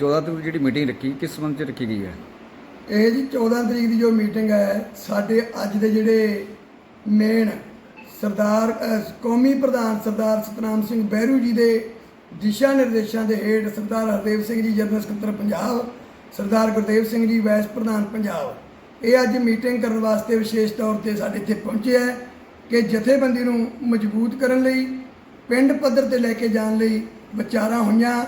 14 ਤੋਂ ਜਿਹੜੀ ਮੀਟਿੰਗ ਰੱਖੀ ਕਿਸ ਸੰਬੰਧ ਚ ਰੱਖੀ ਗਈ ਹੈ? ਇਹ ਜੀ 14 ਤਰੀਕ ਦੀ ਜੋ ਮੀਟਿੰਗ ਹੈ ਸਾਡੇ ਅੱਜ ਦੇ ਜਿਹੜੇ ਮੇਨ ਸਰਦਾਰ ਅਹ, ਕੌਮੀ ਪ੍ਰਧਾਨ ਸਰਦਾਰ ਸਤਨਾਮ ਸਿੰਘ ਬਹਿਰੂ ਜੀ ਦੇ ਦਿਸ਼ਾ ਨਿਰਦੇਸ਼ਾਂ ਦੇ ਹੇਠ ਸਰਦਾਰ ਹਰਦੇਵ ਸਿੰਘ ਜੀ ਜਨਰਲ ਸਕੱਤਰ ਪੰਜਾਬ ਸਰਦਾਰ ਗੁਰਦੇਵ ਸਿੰਘ ਜੀ ਵਾਈਸ ਪ੍ਰਧਾਨ ਪੰਜਾਬ। ਇਹ ਅੱਜ ਮੀਟਿੰਗ ਕਰਨ ਵਾਸਤੇ ਵਿਸ਼ੇਸ਼ ਤੌਰ ਤੇ ਸਾਡੇ ਇੱਥੇ ਪਹੁੰਚੇ ਹੈ ਕਿ ਜਥੇਬੰਦੀ ਨੂੰ ਮਜ਼ਬੂਤ ਕਰਨ ਲਈ ਪਿੰਡ ਪੱਧਰ ਤੇ ਲੈ ਕੇ ਜਾਣ ਲਈ ਵਿਚਾਰਾਂ ਹੋਈਆਂ।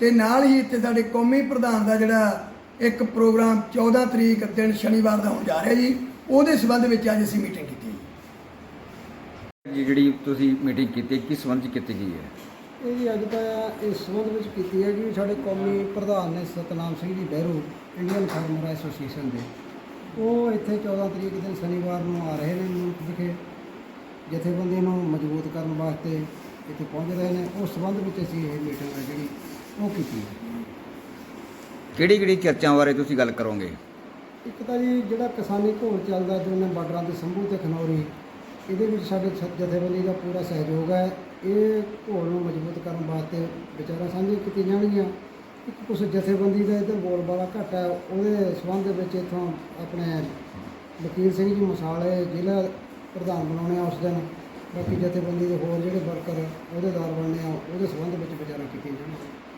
ਤੇ ਨਾਲ ਹੀ ਇੱਥੇ ਸਾਡੇ ਕੌਮੀ ਪ੍ਰਧਾਨ ਦਾ ਜਿਹੜਾ ਇੱਕ ਪ੍ਰੋਗਰਾਮ 14 ਤਰੀਕ ਦਿਨ ਸ਼ਨੀਵਾਰ ਦਾ ਹੋਣ ਜਾ ਰਿਹਾ ਜੀ ਉਹਦੇ ਸਬੰਧ ਵਿੱਚ ਅੱਜ ਅਸੀਂ ਮੀਟਿੰਗ ਕੀਤੀ ਜੀ। ਜਿਹੜੀ ਤੁਸੀਂ ਮੀਟਿੰਗ ਕੀਤੀ ਕਿਸ ਸੰਬੰਧ ਚ ਕੀਤੀ ਗਈ ਹੈ? ਇਹ ਜੀ ਅੱਜ ਤਾਂ ਇਸ ਸੰਬੰਧ ਵਿੱਚ ਕੀਤੀ ਹੈ ਜੀ ਸਾਡੇ ਕੌਮੀ ਪ੍ਰਧਾਨ ਨੇ ਸਤਨਾਮ ਸਿੰਘ ਜੀ ਬਹਿਰੂ ਇੰਡੀਅਨ ਫਾਰਮਰ ਐਸੋਸੀਏਸ਼ਨ ਦੇ। ਉਹ ਇੱਥੇ 14 ਤਰੀਕ ਦਿਨ ਸ਼ਨੀਵਾਰ ਨੂੰ ਆ ਰਹੇ ਨੇ ਮੁਲਕ ਵਿਖੇ ਜਥੇਬੰਦੀ ਨੂੰ ਮਜ਼ਬੂਤ ਕਰਨ ਵਾਸਤੇ ਇੱਥੇ ਪਹੁੰਚ ਰਹੇ ਨੇ। ਉਸ ਸੰਬੰਧ ਵਿੱਚ ਅਸੀਂ ਇਹ ਮੀਟਿੰਗ ਹੈ ਜਿਹੜੀ ਉਹ ਕੀਤੀ ਹੈ। ਕਿਹੜੀ ਕਿਹੜੀ ਚਰਚਾਵਾਂ ਬਾਰੇ ਤੁਸੀਂ ਗੱਲ ਕਰੋਗੇ? ਇੱਕ ਤਾਂ ਜੀ ਜਿਹੜਾ ਕਿਸਾਨੀ ਘੋਲ ਚੱਲਦਾ ਦੋਨੇ ਬਾਰਡਰਾਂ ਦੇ ਸੰਭੂ ਤੇ ਖਨੌਰੀ, ਇਹਦੇ ਵਿੱਚ ਸਾਡੇ ਸ- ਜਥੇਬੰਦੀ ਦਾ ਪੂਰਾ ਸਹਿਯੋਗ ਹੈ। ਇਹ ਘੋਲ ਨੂੰ ਮਜ਼ਬੂਤ ਕਰਨ ਵਾਸਤੇ ਵਿਚਾਰਾਂ ਸਾਂਝੀਆਂ ਕੀਤੀਆਂ ਜਾਣਗੀਆਂ। ਇੱਕ ਕੁਛ ਜਥੇਬੰਦੀ ਦਾ ਇੱਧਰ ਬੋਲਬਾਲਾ ਘੱਟ ਹੈ, ਉਹਦੇ ਸੰਬੰਧ ਵਿੱਚ ਇੱਥੋਂ ਆਪਣੇ ਵਕੀਲ ਸਿੰਘ ਜੀ ਮਸਾਲੇ ਜ਼ਿਲ੍ਹਾ ਪ੍ਰਧਾਨ ਬਣਾਉਣੇ ਆ ਉਸ ਦਿਨ। ਬਾਕੀ ਜਥੇਬੰਦੀ ਦੇ ਹੋਰ ਜਿਹੜੇ ਵਰਕਰ ਅਹੁਦੇਦਾਰ ਬਣਨੇ ਆ, ਉਹਦੇ ਸੰਬੰਧ ਵਿੱਚ ਵਿਚਾਰਾਂ ਕੀਤੀਆਂ ਜਾਣਗੀਆਂ।